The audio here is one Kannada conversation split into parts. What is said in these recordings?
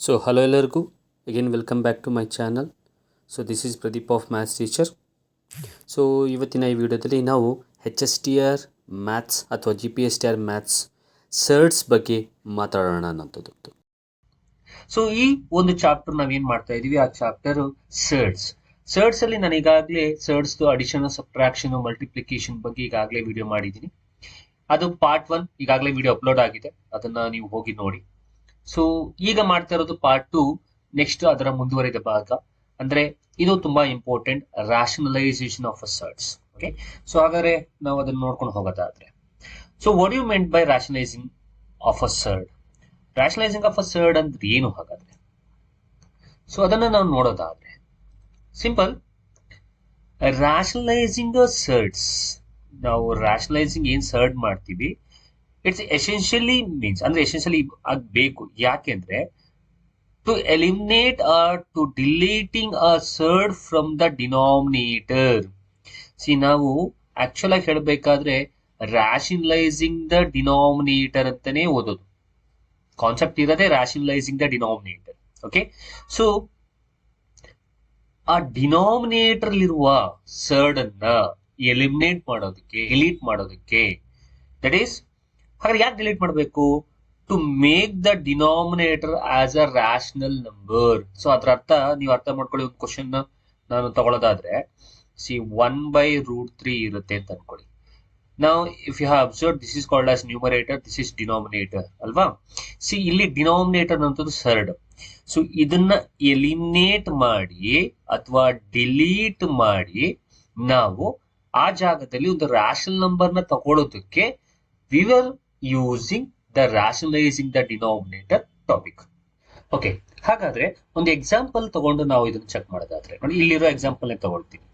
ಸೊ ಹಲೋ ಎಲ್ಲರಿಗೂ. Again welcome back to my channel so this is Pradeep of maths teacher so ಇವತ್ತಿನ ಈ ವಿಡಿಯೋದಲ್ಲಿ ನಾವು H S T R maths ಅಥವಾ G P S T R maths surds ಬಗ್ಗೆ ಮಾತಾಡೋಣ ಅನ್ನೋಂಥದ್ದು ಸೊ ಈ ಒಂದು ಚಾಪ್ಟರ್ ನಾವೇನು ಮಾಡ್ತಾ ಇದ್ದೀವಿ ಆ ಚಾಪ್ಟರ್ ಸರ್ಟ್ಸ್ ಸರ್ಟ್ಸ್ ಅಲ್ಲಿ ನಾನು ಈಗಾಗಲೇ ಸರ್ಡ್ಸ್ ಅಡಿಷನ್ ಸಬ್ಟ್ರಾಕ್ಷನ್ ಮಲ್ಟಿಪ್ಲಿಕೇಶನ್ ಬಗ್ಗೆ ಈಗಾಗಲೇ ವಿಡಿಯೋ ಮಾಡಿದ್ದೀನಿ. ಅದು ಪಾರ್ಟ್ ಒನ್ ಈಗಾಗಲೇ ವಿಡಿಯೋ ಅಪ್ಲೋಡ್ ಆಗಿದೆ. ಅದನ್ನ ನೀವು ಹೋಗಿ ನೋಡಿ. ಸೊ ಈಗ ಮಾಡ್ತಾ ಇರೋದು ಪಾರ್ಟ್ ಟು ನೆಕ್ಸ್ಟ್ ಅದರ ಮುಂದುವರಿದ ಭಾಗ. ಅಂದ್ರೆ ಇದು ತುಂಬಾ important rationalisation of surds okay so ಹಾಗಾದ್ರೆ ನಾವು ಅದನ್ನ ನೋಡ್ಕೊಂಡು ಹೋಗೋದಾದ್ರೆ. So what you meant by rationalising of a surd rationalising of a surd ಅಂದ್ರೆ ಏನು ಹಾಗಾದ್ರೆ? ಸೊ ಅದನ್ನ ನಾವು ನೋಡೋದಾದ್ರೆ. ಸಿಂಪಲ್ ರಾಷನಲೈಸಿಂಗ್ ಸರ್ಡ್ಸ್ ನಾವು ರಾಷನಲೈಸಿಂಗ್ ಏನ್ ಸರ್ಡ್ ಮಾಡ್ತೀವಿ? ಇಟ್ಸ್ ಎಸೆನ್ಷಿಯಲಿ ಮೀನ್ಸ್ ಅಂದ್ರೆ ಎಸೆನ್ಷಿಯಲಿ ಬೇಕು. ಯಾಕೆಂದ್ರೆ to eliminate or to deleting a surd from the denominator see ನಾವು ಆಕ್ಚುಲ್ ಆಗಿ ಹೇಳಬೇಕಾದ್ರೆ ರ್ಯಾಷನಲೈಸಿಂಗ್ ದ ಡಿನಾಮಿನೇಟರ್ ಅಂತಾನೆ ಓದೋದು. ಕಾನ್ಸೆಪ್ಟ್ ಇರೋದೇ rationalising the denominator okay so ಆ ಡಿನಾಮಿನೇಟರ್ ಇರುವ ಸರ್ಡ್ ಅನ್ನ ಎಲಿಮಿನೇಟ್ ಮಾಡೋದಕ್ಕೆ ಡಿಲೀಟ್ ಮಾಡೋದಕ್ಕೆ ದಟ್ ಈಸ್ ಹಾಗಾದ್ರೆ ಯಾಕೆ ಡಿಲೀಟ್ ಮಾಡಬೇಕು? To make the denominator as a rational number so ಅದ್ರ ಅರ್ಥ ನೀವು ಅರ್ಥ ಮಾಡ್ಕೊಳ್ಳಿ ಒಂದು ಕ್ವಶನ್ ನಾನು ತಗೊಳ್ಳೋದಾದ್ರೆ see one by root three ಇರುತ್ತೆ ಅಂತ ಅನ್ಕೊಳ್ಳಿ. ನಾವು if you have observe this is called as numerator this is denominator ಅಲ್ವಾ? ಸಿ ಇಲ್ಲಿ ಡಿನಾಮಿನೇಟರ್ ಅಂತದ್ದು ಸರ್ಡ್ ಸೊ ಇದನ್ನ ಎಲಿಮಿನೇಟ್ ಮಾಡಿ ಅಥವಾ ಡಿಲೀಟ್ ಮಾಡಿ ನಾವು ಆ ಜಾಗದಲ್ಲಿ ಒಂದು ನಂಬರ್ನ ತಗೊಳ್ಳೋದಕ್ಕೆ we are using the rationalising the denominator topic okay ಹಾಗಾದ್ರೆ ಒಂದು ಎಕ್ಸಾಂಪಲ್ ತಗೊಂಡು ನಾವು ಇದನ್ನ ಚೆಕ್ ಮಾಡೋದಾದ್ರೆ, ನೋಡಿ ಇಲ್ಲಿರೋ ಎಕ್ಸಾಂಪಲ್ ತಗೊಳ್ತೀನಿ.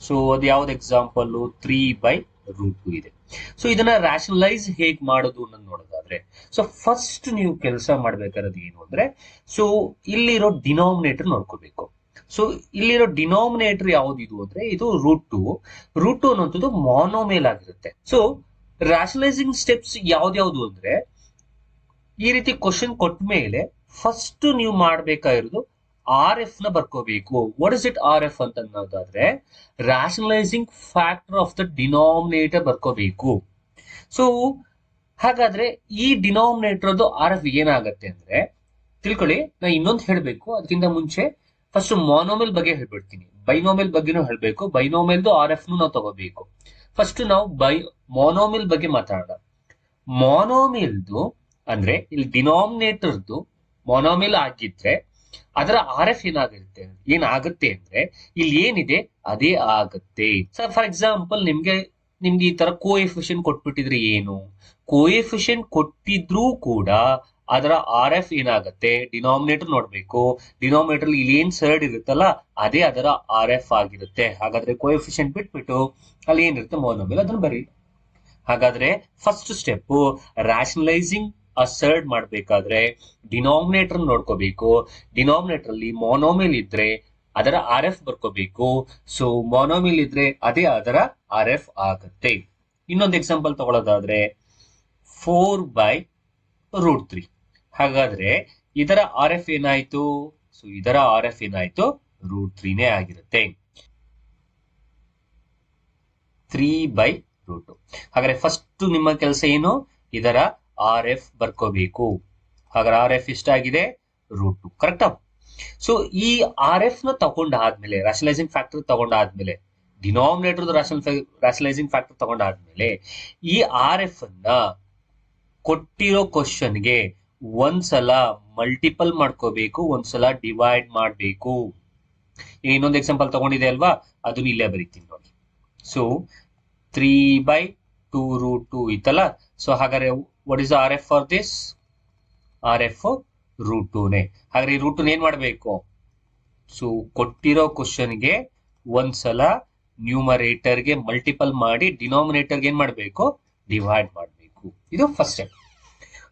ಸೊ ಅದು ಯಾವ್ದು ಎಕ್ಸಾಂಪಲ್ ತ್ರೀ ಬೈ ರೂಟ್ ಇದೆ. ಸೊ ಇದನ್ನ ರಾಷನಲೈಸ್ ಹೇಗ್ ಮಾಡೋದು ಅನ್ನೋದು ನೋಡೋದಾದ್ರೆ ಸೊ ಫಸ್ಟ್ ನೀವು ಕೆಲಸ ಮಾಡ್ಬೇಕಾದ್ರೆ ಏನು ಅಂದ್ರೆ ಸೊ ಇಲ್ಲಿರೋ ಡಿನಾಮಿನೇಟರ್ ನೋಡ್ಕೋಬೇಕು. ಸೊ ಇಲ್ಲಿರೋ ಡಿನಾಮಿನೇಟರ್ ಯಾವ್ದು ಇದು ಅಂದ್ರೆ, ಇದು ರೂಟ್ ಟು ರೂಟ್ ಟು ಅನ್ನೋಂಥದ್ದು ಮಾನೋಮೇಲ್ ಆಗಿರುತ್ತೆ. ಸೊ ರಾಷನಲೈಸಿಂಗ್ ಸ್ಟೆಪ್ಸ್ ಯಾವ್ದ್ಯಾವ್ದು ಅಂದ್ರೆ, ಈ ರೀತಿ ಕ್ವಶನ್ ಕೊಟ್ಟ ಮೇಲೆ ಫಸ್ಟ್ ನೀವು ಮಾಡ್ಬೇಕಾಗಿರೋದು ಆರ್ ಎಫ್ನ ಬರ್ಕೋಬೇಕು. What is it R F ಅಂತ ಅನ್ನೋದಾದ್ರೆ rationalising factor of the denominator ಬರ್ಕೋಬೇಕು. So ಹಾಗಾದ್ರೆ ಈ ಡಿನಾಮಿನೇಟರ್ ಅದು ಆರ್ ಎಫ್ ಏನಾಗತ್ತೆ ಅಂದ್ರೆ, ತಿಳ್ಕೊಳ್ಳಿ, ನಾ ಇನ್ನೊಂದು ಹೇಳ್ಬೇಕು, ಅದಕ್ಕಿಂತ ಮುಂಚೆ ಫಸ್ಟ್ ಮಾನೋಮೆಲ್ ಬಗ್ಗೆ ಹೇಳ್ಬಿಡ್ತೀನಿ. ಬೈನೋಮೆಲ್ ಬಗ್ಗೆನೂ ಹೇಳ್ಬೇಕು ಬೈನೋಮೆಲ್ದು ಆರ್ ಎಫ್ ನಾವು ತಗೋಬೇಕು. ಫಸ್ಟ್ ನಾವು ಬೈ ಮೊನೋಮಿಲ್ ಬಗ್ಗೆ ಮಾತಾಡೋಣ. ಮೊನೋಮಿಲ್ದು ಅಂದ್ರೆ ಇಲ್ಲಿ ಡಿನಾಮಿನೇಟರ್ದು ಮೊನೋಮಿಲ್ ಆಗಿದ್ರೆ ಅದರ ಆರ್ ಎಫ್ ಏನಾಗುತ್ತೆ ಏನಾಗುತ್ತೆ ಅಂದ್ರೆ ಇಲ್ಲಿ ಏನಿದೆ? ಅದೇ ಆಗುತ್ತೆ. ಸರ್ ಫಾರ್ ಎಕ್ಸಾಂಪಲ್ ನಿಮ್ಗೆ ನಿಮ್ಗೆ ಈ ತರ ಕೋ ಎಫಿಷಿಯಂಟ್ ಕೊಟ್ಬಿಟ್ಟಿದ್ರೆ ಏನು? ಕೋ ಎಫಿಷಿಯಂಟ್ ಕೊಟ್ಟಿದ್ರೂ ಕೂಡ ಅದರ ಆರ್ ಎಫ್ ಏನಾಗುತ್ತೆ? ಡಿನಾಮಿನೇಟರ್ ನೋಡ್ಬೇಕು. ಡಿನಾಮಿನೇಟರ್ ಇಲ್ಲಿ ಏನ್ ಸರ್ಡ್ ಇರುತ್ತಲ್ಲ, ಅದೇ ಅದರ ಆರ್ ಎಫ್ ಆಗಿರುತ್ತೆ. ಹಾಗಾದ್ರೆ ಕೋಎಫಿಷಿಯಂಟ್ ಬಿಟ್ಬಿಟ್ಟು ಅಲ್ಲಿ ಏನಿರುತ್ತೆ? ಮೋನೋಮಿಲ್ ಅದನ್ನ ಬರೀ. ಹಾಗಾದ್ರೆ ಫಸ್ಟ್ ಸ್ಟೆಪ್ ರಾಷನಲೈಸಿಂಗ್ ಅಸರ್ಡ್ ಮಾಡ್ಬೇಕಾದ್ರೆ ಡಿನಾಮಿನೇಟರ್ ನೋಡ್ಕೋಬೇಕು. ಡಿನಾಮಿನೇಟರ್ ಅಲ್ಲಿ ಮೋನೋಮಿಲ್ ಇದ್ರೆ ಅದರ ಆರ್ ಎಫ್ ಬರ್ಕೋಬೇಕು. ಸೊ ಮೋನೋಮಿಲ್ ಇದ್ರೆ ಅದೇ ಅದರ ಆರ್ ಎಫ್ ಆಗುತ್ತೆ. ಇನ್ನೊಂದು ಎಕ್ಸಾಂಪಲ್ ತಗೊಳ್ಳೋದಾದ್ರೆ ಫೋರ್ ಬೈ ರೂಟ್ ತ್ರೀ ಹಾಗಾದ್ರೆ ಇದರ ಆರ್ ಎಫ್ ಏನಾಯ್ತು? ಸೊ ಇದರ ಆರ್ ಎಫ್ ಏನಾಯ್ತು? ರೂಟ್ ತ್ರೀನೇ ಆಗಿರುತ್ತೆ. ತ್ರೀ ಬೈ ರೂಟ್ ಹಾಗಾದ್ರೆ ಫಸ್ಟ್ ನಿಮ್ಮ ಕೆಲಸ ಏನು? ಇದರ ಆರ್ ಎಫ್ ಬರ್ಕೋಬೇಕು. ಹಾಗಾದ್ರೆ ಆರ್ ಎಫ್ ಎಷ್ಟಾಗಿದೆ? Root two. ಕರೆಕ್ಟಾ ಸೊ ಈ ಆರ್ ಎಫ್ನ ತಗೊಂಡಾದ್ಮೇಲೆ ರಾಷನಲೈಸಿಂಗ್ ಫ್ಯಾಕ್ಟರ್ ತಗೊಂಡಾದ್ಮೇಲೆ ಡಿನಾಮಿನೇಟರ್ ರಾಷನಲೈಸಿಂಗ್ ಫ್ಯಾಕ್ಟರ್ ತಗೊಂಡಾದ್ಮೇಲೆ, ಈ ಆರ್ ಎಫ್ ಅನ್ನ ಕೊಟ್ಟಿರೋ ಕ್ವಶನ್ಗೆ ಒಂದ್ಸಲ ಮಲ್ಟಿಪಲ್ ಮಾಡ್ಕೋಬೇಕು, ಒಂದ್ಸಲ ಡಿವೈಡ್ ಮಾಡಬೇಕು. ಇನ್ನೊಂದು ಎಕ್ಸಾಂಪಲ್ ತಗೊಂಡಿದೆ ಅಲ್ವಾ? ಅದನ್ನ ಇಲ್ಲೇ ಬರೀತೀನಿ ನೋಡಿ. So three by two root two ಇತ್ತಲ್ಲ? ಸೊ ಹಾಗಾದ್ರೆ what is R F for this R F root ಟೂನೇ ಹಾಗಾದ್ರೆ ಈ ರೂಟ್ ಏನ್ ಮಾಡಬೇಕು? ಸೊ ಕೊಟ್ಟಿರೋ ಕ್ವಶನ್ಗೆ ಒಂದ್ಸಲ ನ್ಯೂಮರೇಟರ್ಗೆ ಮಲ್ಟಿಪಲ್ ಮಾಡಿ ಡಿನಾಮಿನೇಟರ್ಗೆ ಏನ್ ಮಾಡಬೇಕು? ಡಿವೈಡ್ ಮಾಡಬೇಕು. ಇದು ಫಸ್ಟ್ ಸ್ಟೆಪ್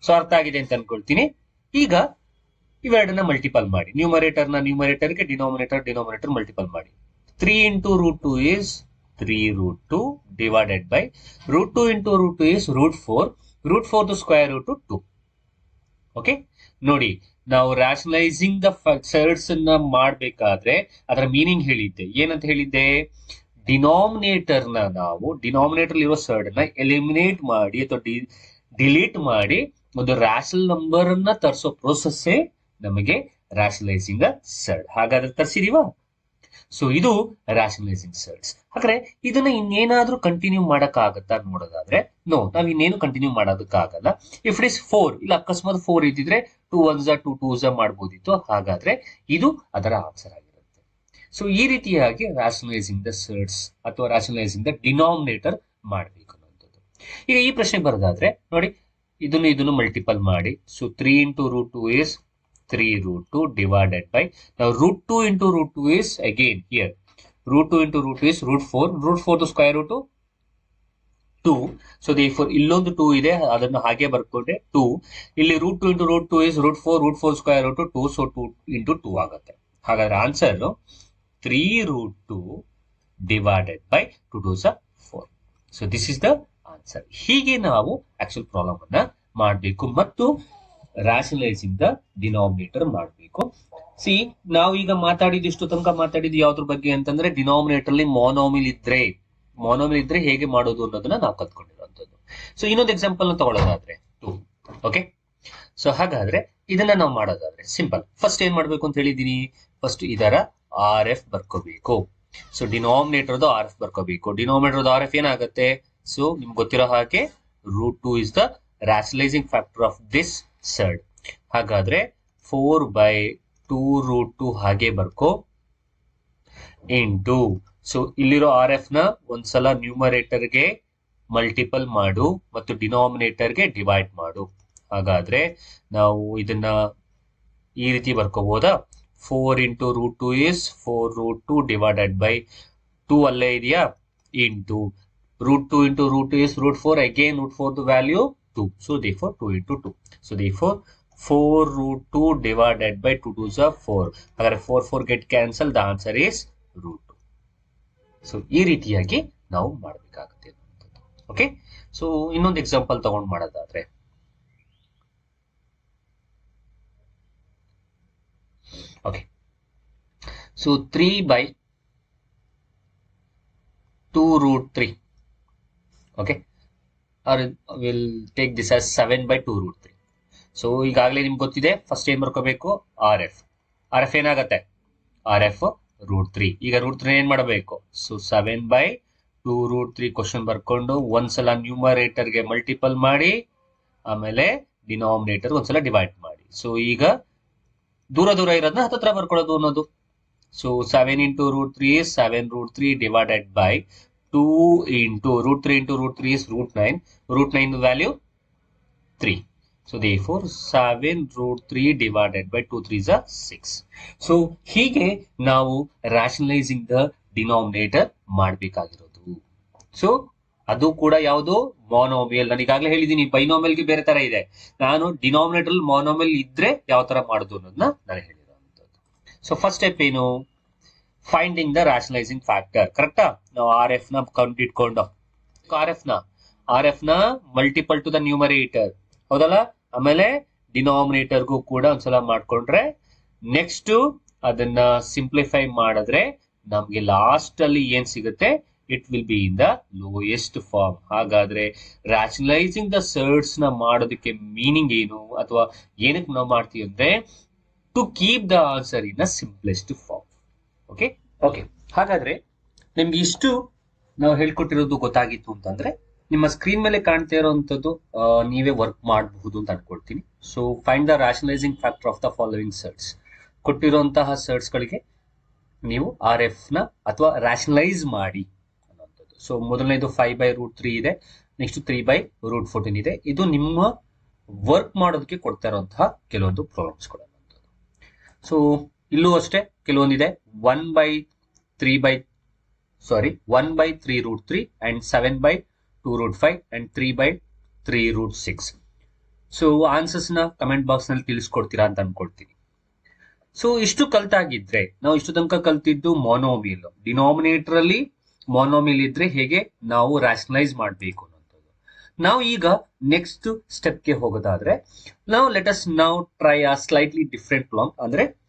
ಸೊ ಅರ್ಥ ಆಗಿದೆ ಅಂತ ಅನ್ಕೊಳ್ತೀನಿ. ಈಗ ಇವೆರಡನ್ನ ಮಲ್ಟಿಪಲ್ ಮಾಡಿ. ನ್ಯೂಮರೇಟರ್ನ ನ್ಯೂಮರೇಟರ್ಗೆ ಡಿನೋಮಿನೇಟರ್ ಡಿನೋಮಿನೇಟರ್ ಮಲ್ಟಿಪಲ್ ಮಾಡಿ. Three into root two is three root two divided by root two into root two is root four root four the square root two okay ನೋಡಿ, ನಾವು ರ್ಯಾಷನಲೈಸಿಂಗ್ ದ ಸರ್ಡ್ಸ್ ಅನ್ನ ಮಾಡಬೇಕಾದ್ರೆ ಅದರ ಮೀನಿಂಗ್ ಹೇಳಿದ್ದೆ. ಏನಂತ ಹೇಳಿದ್ದೆ? ಡಿನಾಮಿನೇಟರ್ನ ನಾವು ಡಿನಾಮಿನೇಟರ್ ಇರೋ ಸರ್ಡ್ನ ಎಲಿಮಿನೇಟ್ ಮಾಡಿ ಅಥವಾ ಡಿಲೀಟ್ ಮಾಡಿ ಒಂದು ರ್ಯಾಷನಲ್ ನಂಬರ್ ಅನ್ನ ತರಿಸೋ ಪ್ರೋಸೆಸ್ಸೇ ನಮಗೆ ರ್ಯಾಷನಲೈಸಿಂಗ್ ಸರ್ಡ್ ಹಾಗಾದ್ರೆ ತರಿಸಿದೀವ? ಸೊ ಇದು ರ್ಯಾಷನಲೈಸಿಂಗ್ ಸರ್ಡ್ಸ್ ಹಾಗಾದ್ರೆ ಇದನ್ನ ಇನ್ನೇನಾದ್ರೂ ಕಂಟಿನ್ಯೂ ಮಾಡಕ್ಕಾಗತ್ತಾ ನೋಡೋದಾದ್ರೆ ನೋ ನಾವ್ ಇನ್ನೇನು ಕಂಟಿನ್ಯೂ ಮಾಡೋದಕ್ಕಾಗಲ್ಲ. ಇಫ್ ಇಟ್ ಇಸ್ ಫೋರ್ ಇಲ್ಲ ಅಕಸ್ಮಾತ್ ಫೋರ್ ಇದ್ದಿದ್ರೆ ಟೂ ಒನ್ಸ ಟೂ ಟೂಸ ಮಾಡ್ಬೋದಿತ್ತು. ಹಾಗಾದ್ರೆ ಇದು ಅದರ ಆನ್ಸರ್ ಆಗಿರುತ್ತೆ. ಸೊ ಈ ರೀತಿಯಾಗಿ ರ್ಯಾಷನಲೈಸಿಂಗ್ ದ ಸರ್ಡ್ಸ್ ಅಥವಾ ರ್ಯಾಷನಲೈಸಿಂಗ್ ದ ಡಿನಾಮಿನೇಟರ್ ಮಾಡಬೇಕು ಅನ್ನೋಂಥದ್ದು ಈಗ ಈ ಪ್ರಶ್ನೆ ಬರೋದಾದ್ರೆ, ನೋಡಿ ಇದನ್ನು ಇದನ್ನು ಮಲ್ಟಿಪಲ್ ಮಾಡಿ. So three into root two is three root two divided by ನಾವು root two into root two is again here root two into root is root four root four square root two so the four ಇಲ್ಲೊಂದು ಟೂ ಇದೆ. ಅದನ್ನು ಹಾಗೆ ಬರ್ಕೊಂಡೆ ಟೂ ಇಲ್ಲಿ root two into root two is root four root four square root two so two into two ಆಗುತ್ತೆ. ಹಾಗಾದ್ರೆ answer three root two divided by two two ಸ four so this is the answer ಹೀಗೆ ನಾವು ಆಕ್ಚುಲ್ ಪ್ರಾಬ್ಲಮ್ ಅನ್ನ ಮಾಡಬೇಕು ಮತ್ತು ರ್ಯಾಷನಲೈಸಿಂಗ್ ದ ಡಿನಾಮಿನೇಟರ್ ಮಾಡಬೇಕು. ಸಿ ನಾವು ಈಗ ಮಾತಾಡಿದಿಷ್ಟು ತನಕ ಮಾತಾಡಿದ್ದು ಯಾವ್ದ್ರ ಬಗ್ಗೆ ಅಂತಂದ್ರೆ ಡಿನಾಮಿನೇಟರ್ ಅಲ್ಲಿ ಮೋನೋಮಿಲ್ ಇದ್ರೆ ಮೋನೋಮಿಲ್ ಇದ್ರೆ ಹೇಗೆ ಮಾಡೋದು ಅನ್ನೋದನ್ನ ನಾವು ಕಲ್ತ್ಕೊಂಡಿರುವಂತದ್ದು ಸೊ ಇನ್ನೊಂದು ಎಕ್ಸಾಂಪಲ್ ತಗೊಳ್ಳೋದಾದ್ರೆ ಟೂ ಓಕೆ ಸೊ ಹಾಗಾದ್ರೆ ಇದನ್ನ ನಾವು ಮಾಡೋದಾದ್ರೆ ಸಿಂಪಲ್ ಫಸ್ಟ್ ಏನ್ ಮಾಡ್ಬೇಕು ಅಂತ ಹೇಳಿದೀನಿ ಫಸ್ಟ್ ಇದರ ಆರ್ ಎಫ್ ಬರ್ಕೋಬೇಕು. ಸೊ ಡಿನಾಮಿನೇಟರ್ ಆರ್ ಎಫ್ ಬರ್ಕೋಬೇಕು. ಡಿನಾಮಿನೇಟರ್ ಆರ್ ಎಫ್ ಏನಾಗುತ್ತೆ? ಸೊ ನಿಮ್ಗೆ ಗೊತ್ತಿರೋ ಹಾಗೆ root two is the rationalising factor of this surd ಹಾಗಾದ್ರೆ four by two root two ಹಾಗೆ ಬರ್ಕೋ. ಇಂಟು ಸೊ ಇಲ್ಲಿರೋ ಆರ್ ಎಫ್ನ ಒಂದ್ಸಲ ನ್ಯೂಮರೇಟರ್ಗೆ ಮಲ್ಟಿಪಲ್ ಮಾಡು ಮತ್ತು ಡಿನಾಮಿನೇಟರ್ಗೆ ಡಿವೈಡ್ ಮಾಡು. ಹಾಗಾದ್ರೆ ನಾವು ಇದನ್ನ ಈ ರೀತಿ ಬರ್ಕೋಬಹುದಾ four into root two is four root two divided by two ಅಲ್ಲೇ ಇದೆಯಾ? Into root two into root is root four again root four the value two so the four two into two so the four four root two divided by two two ಸ ಫೋರ್ ಹಾಗಾದ್ರೆ four four get cancel the answer is root two so ಈ ರೀತಿಯಾಗಿ ನಾವು ಮಾಡಬೇಕಾಗುತ್ತೆ ಓಕೆ ಸೊ ಇನ್ನೊಂದು ಎಕ್ಸಾಂಪಲ್ ತಗೊಂಡು ಮಾಡೋದಾದ್ರೆ. Okay so three by two root three okay or will take this as seven by two root three so ಈಗಾಗಲೇ ನಿಮ್ಗೆ ಗೊತ್ತಿದೆ ಫಸ್ಟ್ ಏನ್ ಬರ್ಕೋಬೇಕು ಆರ್ ಎಫ್ ಆರ್ ಎಫ್ ಏನಾಗುತ್ತೆ? ಆರ್ ಎಫ್ ರೂಟ್ ತ್ರೀ ಈಗ ರೂಟ್ ತ್ರೀ ಏನ್ ಮಾಡಬೇಕು? So seven by two root three question ಬರ್ಕೊಂಡು ಒಂದ್ಸಲ ನ್ಯೂಮರೇಟರ್ಗೆ ಮಲ್ಟಿಪಲ್ ಮಾಡಿ, ಆಮೇಲೆ ಡಿನಾಮಿನೇಟರ್ ಒಂದ್ಸಲ ಡಿವೈಡ್ ಮಾಡಿ. ಸೊ ಈಗ ದೂರ ದೂರ ಇರೋದನ್ನ ಹತ್ತತ್ರ ಬರ್ಕೊಳ್ಳೋದು ಅನ್ನೋದು. So seven into root three seven root three divided by two into root three into root three is root nine root nine value three so therefore seven root three divided by two three are six so ಹೀಗೆ ನಾವು ರ್ಯಾಷನಲೈಸಿಂಗ್ ದ ಡಿನೋಮಿನೇಟರ್ ಮಾಡಬೇಕಾಗಿರೋದು. ಸೊ ಅದು ಕೂಡ ಯಾವುದು? ಮೊನೋಮಿಯಲ್ ನಾನು ಈಗಾಗಲೇ ಹೇಳಿದ್ದೀನಿ ಬೈನೋಮಿಯಲ್ಗೆ ಬೇರೆ ತರ ಇದೆ. ನಾನು ಡಿನಾಮಿನೇಟರ್ ಮೊನೋಮಿಯಲ್ ಇದ್ರೆ ಯಾವ ತರ ಮಾಡೋದು ಅನ್ನೋದನ್ನ ನಾನು ಹೇಳಿರುವಂತದ್ದು ಸೊ ಫಸ್ಟ್ ಸ್ಟೆಪ್ ಏನು? Finding the rationalising factor correct ನಾವು ಆರ್ ಎಫ್ನ ಕಂಡು ಇಟ್ಕೊಂಡು. ಆರ್ ಎಫ್ನ. ಆರ್ ಎಫ್ನ ಮಲ್ಟಿಪಲ್ ಟು ದ ನ್ಯೂಮರೇಟರ್ ಹೌದಲ್ಲ? ಆಮೇಲೆ ಡಿನಾಮಿನೇಟರ್ಗೂ ಕೂಡ ಒಂದ್ಸಲ ಮಾಡ್ಕೊಂಡ್ರೆ ನೆಕ್ಸ್ಟ್ ಅದನ್ನ ಸಿಂಪ್ಲಿಫೈ ಮಾಡಿದ್ರೆ ನಮ್ಗೆ ಲಾಸ್ಟ್ ಅಲ್ಲಿ ಏನ್ ಸಿಗುತ್ತೆ? It will be in the lowest form ಹಾಗಾದ್ರೆ ರಾಷನಲೈಸಿಂಗ್ ದ ಸರ್ಡ್ಸ್ನ ಮಾಡೋದಕ್ಕೆ ಮೀನಿಂಗ್ ಏನು? ಅಥವಾ ಏನಕ್ಕೆ ನಾವು ಮಾಡ್ತೀವಿ ಅಂದ್ರೆ to keep the answer in the simplest form okay okay ಹಾಗಾದ್ರೆ ನಿಮ್ಗೆ ಇಷ್ಟು ನಾವು ಹೇಳ್ಕೊಟ್ಟಿರೋದು ಗೊತ್ತಾಗಿತ್ತು ಅಂತಂದ್ರೆ ನಿಮ್ಮ ಸ್ಕ್ರೀನ್ ಮೇಲೆ ಕಾಣ್ತಾ ಇರೋವಂಥದ್ದು ನೀವೇ ವರ್ಕ್ ಮಾಡಬಹುದು ಅಂತ ಅನ್ಕೊಳ್ತೀನಿ. So find the rationalising factor of the following surds ಕೊಟ್ಟಿರುವಂತಹ ಸರ್ಟ್ಸ್ ಗಳಿಗೆ ನೀವು ಆರ್ ಎಫ್ನ ಅಥವಾ ರ್ಯಾಷನಲೈಸ್ ಮಾಡಿ ಅನ್ನುವಂಥದ್ದು ಸೊ ಮೊದಲನೇದು ಫೈವ್ ಬೈ ರೂಟ್ ತ್ರೀ ಇದೆ next three by root fourteen ಇದೆ. ಇದು ನಿಮ್ಮ ವರ್ಕ್ ಮಾಡೋದಕ್ಕೆ ಕೊಡ್ತಾ ಇರುವಂತಹ ಕೆಲವೊಂದು ಪ್ರಾಬ್ಲಮ್ಸ್ ಸೊ ಇಲ್ಲೂ ಅಷ್ಟೇ. ಕೆಲವೊಂದಿದೆ. One by three by sorry one by three root three and seven by two root five and three by three root six so ಆನ್ಸರ್ಸ್ನ comment ಬಾಕ್ಸ್ನಲ್ಲಿ ತಿಳಿಸ್ಕೊಡ್ತೀರಾ ಅಂತ ಅನ್ಕೊಳ್ತೀನಿ. ಸೊ ಇಷ್ಟು ಕಲ್ತಾಗಿದ್ರೆ, ನಾವು ಇಷ್ಟು ತನಕ ಕಲ್ತಿದ್ದು ಮೊನೋಮಿಲ್ ಡಿನಾಮಿನೇಟರ್ ಅಲ್ಲಿ ಮೊನೋಮಿಲ್ ಇದ್ರೆ ಹೇಗೆ ನಾವು ರ್ಯಾಷನಲೈಸ್ ಮಾಡಬೇಕು ಅನ್ನೋಂಥದ್ದು. ನಾವು ಈಗ ನೆಕ್ಸ್ಟ್ ಸ್ಟೆಪ್ಗೆ ಹೋಗೋದಾದ್ರೆ, ನಾವು ಅಸ್ ನಾವು ಟ್ರೈ ಆ ಸ್ಲೈಟ್ಲಿ ಡಿಫ್ರೆಂಟ್ ಪ್ರಾಬ್ಲಮ್ ಅಂದ್ರೆ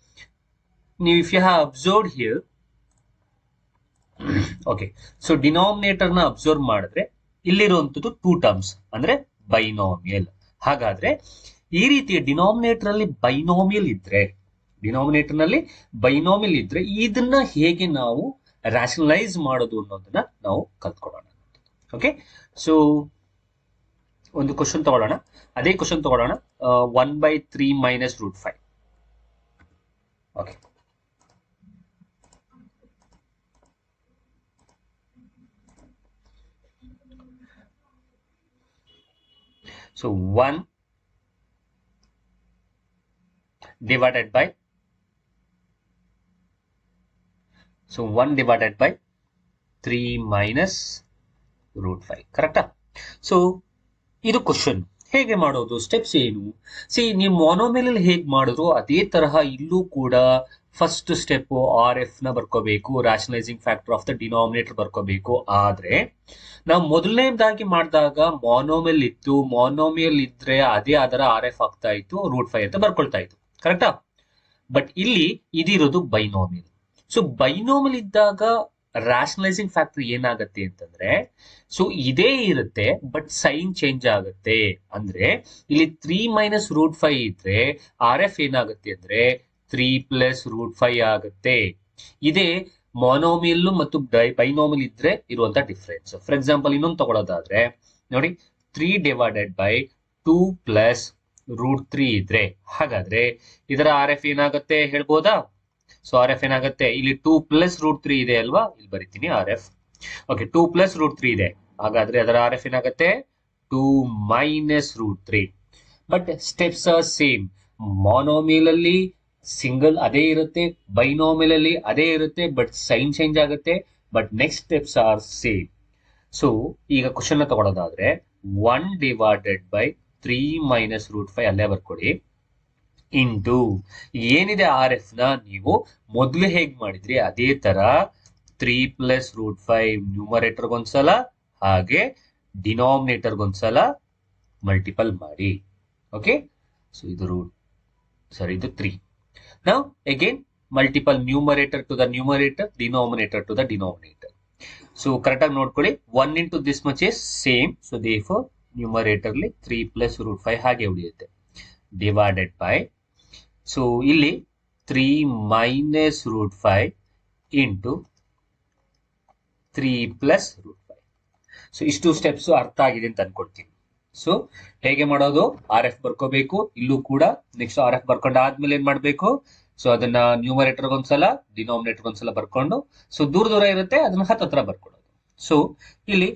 ನೀವು if you have observe here okay so ಡಿನಾಮಿನೇಟರ್ನ observe ಮಾಡಿದ್ರೆ ಇಲ್ಲಿರುವಂತದ್ದು ಟೂ ಟರ್ಮ್ಸ್ ಅಂದ್ರೆ ಬೈನೋಮಿಯಲ್ ಹಾಗಾದ್ರೆ ಈ ರೀತಿಯ ಡಿನಾಮಿನೇಟರ್ ಅಲ್ಲಿ ಬೈನೋಮಿಯಲ್ ಇದ್ರೆ ಡಿನಾಮಿನೇಟರ್ನಲ್ಲಿ ಬೈನೋಮಿಯಲ್ ಇದ್ರೆ ಇದನ್ನ ಹೇಗೆ ನಾವು ರ್ಯಾಷನಲೈಸ್ ಮಾಡೋದು ಅನ್ನೋದನ್ನ ನಾವು ಕಲ್ತ್ಕೊಳ್ಳೋಣ. ಓಕೆ ಸೊ ಒಂದು ಕ್ವಶನ್ ತಗೊಳ್ಳೋಣ. ಅದೇ ಕ್ವಶನ್ ತಗೊಳ್ಳೋಣ. One by three minus root five okay So 1 divided by so 1 divided by 3 minus root 5 ಕರೆಕ್ಟಾ ಸೊ ಇದು ಕ್ವಶನ್ ಹೇಗೆ ಮಾಡೋದು? ಸ್ಟೆಪ್ಸ್ ಏನು? ಸಿ ನೀವು ಮೊನೋಮೆಲ್ ಹೇಗೆ ಮಾಡಿದ್ರು ಅದೇ ತರಹ ಇಲ್ಲೂ ಕೂಡ ಫಸ್ಟ್ ಸ್ಟೆಪ್ ಆರ್ ಎಫ್ನ ಬರ್ಕೋಬೇಕು rationalising factor of the denominator ಬರ್ಕೋಬೇಕು. ಆದ್ರೆ, ನಾವು ಮೊದಲನೇದಾಗಿ ಮಾಡಿದಾಗ ಮೊನೋಮೆಲ್ ಇತ್ತು ಮಾನೋಮಿಯಲ್ ಇದ್ರೆ ಅದೇ ಅದರ ಆರ್ ಎಫ್ ಆಗ್ತಾ ಇತ್ತು ರೂಟ್ ಫೈವ್ ಅಂತ ಬರ್ಕೊಳ್ತಾ ಇತ್ತು. ಕರೆಕ್ಟಾ ಬಟ್ ಇಲ್ಲಿ ಇದಿರೋದು ಬೈನೋಮಿಯಲ್ ಸೊ ಬೈನೋಮಿಯಲ್ ಇದ್ದಾಗ ರಾಷನಲೈಸಿಂಗ್ ಫ್ಯಾಕ್ಟರ್ ಏನಾಗತ್ತೆ ಅಂತಂದ್ರೆ ಸೊ ಇದೇ ಇರುತ್ತೆ ಬಟ್ ಸೈನ್ ಚೇಂಜ್ ಆಗುತ್ತೆ. ಅಂದ್ರೆ, ಇಲ್ಲಿ ತ್ರೀ ಮೈನಸ್ ರೂಟ್ ಫೈವ್ ಇದ್ರೆ ಆರ್ ಎಫ್ ಏನಾಗುತ್ತೆ ಅಂದ್ರೆ ತ್ರೀ ಪ್ಲಸ್ ರೂಟ್ ಫೈವ್ ಆಗುತ್ತೆ. ಇದೇ ಮೊನೋಮಿಯಲ್ ಮತ್ತು ಬೈನೋಮಿಯಲ್ ಇದ್ರೆ ಇರುವಂತ ಡಿಫ್ರೆನ್ಸ್ ಫಾರ್ ಎಕ್ಸಾಂಪಲ್ ಇನ್ನೊಂದು ತಗೊಳ್ಳೋದಾದ್ರೆ ನೋಡಿ three divided by two plus root three ಇದ್ರೆ, ಹಾಗಾದ್ರೆ, ಇದರ ಆರ್ ಎಫ್ ಏನಾಗುತ್ತೆ ಹೇಳ್ಬೋದಾ? ಸೊ ಆರ್ ಎಫ್ ಏನಾಗುತ್ತೆ? ಇಲ್ಲಿ ಟೂ ಪ್ಲಸ್ ರೂಟ್ ತ್ರೀ ಇದೆ ಅಲ್ವಾ? ಇಲ್ಲಿ ಬರಿತೀನಿ R F okay two plus root three ಇದೆ. ಹಾಗಾದ್ರೆ ಅದರ ಆರ್ ಎಫ್ ಏನಾಗುತ್ತೆ? Two minus root three but steps are same monomial ಅಲ್ಲಿ ಸಿಂಗಲ್ ಅದೇ ಇರುತ್ತೆ ಬೈನೋಮಿಯಲ್ ಅಲ್ಲಿ ಅದೇ ಇರುತ್ತೆ ಬಟ್ ಸೈನ್ ಚೇಂಜ್ ಆಗುತ್ತೆ but next steps are same so ಈಗ question ತಗೊಳ್ಳೋದಾದ್ರೆ one divided by three minus root five ಅಲ್ಲೇ ಬರ್ಕೊಡಿ. ಇಂಟು. ಏನಿದೆ ಆರ್ ಎಫ್ನ? ನೀವು ಮೊದಲು ಹೇಗ್ ಮಾಡಿದ್ರಿ? ಅದೇ ತರ ತ್ರೀ ಪ್ಲಸ್ ರೂಟ್ ಫೈವ್ ಒಂದ್ಸಲ ಹಾಗೆ ಡಿನಾಮಿನೇಟರ್ ಒಂದ್ಸಲ ಮಲ್ಟಿಪಲ್ ಮಾಡಿ. ಓಕೆ? ಸೊ, ಇದು ರೂಟ್, ಸರಿ, ಇದು ತ್ರೀ. ನಾವು again multiple numerator to the numerator, denominator to the denominator. So correct ಆಗಿ ನೋಡ್ಕೊಳ್ಳಿ. One into this much is same. So therefore ನ್ಯೂಮರೇಟರ್ಲಿ three plus root five ಹಾಗೆ ಉಳಿಯುತ್ತೆ. ಡಿವೈಡೆಡ್ ಬೈ ಸೊ ಇಲ್ಲಿ three minus root five into three plus root five so ಇಷ್ಟು ಸ್ಟೆಪ್ಸ್ ಅರ್ಥ ಆಗಿದೆ ಅಂತ ಅನ್ಕೊಡ್ತೀನಿ ಸೊ ಹೇಗೆ ಮಾಡೋದು? ಆರ್ ಎಫ್ ಬರ್ಕೋಬೇಕು. ಇಲ್ಲೂ ಕೂಡ ನೆಕ್ಸ್ಟ್ ಆರ್ ಎಫ್ ಬರ್ಕೊಂಡು ಆದ್ಮೇಲೆ ಏನ್ ಮಾಡ್ಬೇಕು? ಸೊ ಅದನ್ನ ನ್ಯೂಮರೇಟರ್ ಒಂದ್ಸಲ ಡಿನೋಮಿನೇಟರ್ ಒಂದ್ಸಲ ಬರ್ಕೊಂಡು ಸೊ ದೂರ ದೂರ ಇರುತ್ತೆ, ಅದನ್ನ ಹತ್ತತ್ರ ಬರ್ಕೊಡೋದು ಸೊ ಇಲ್ಲಿ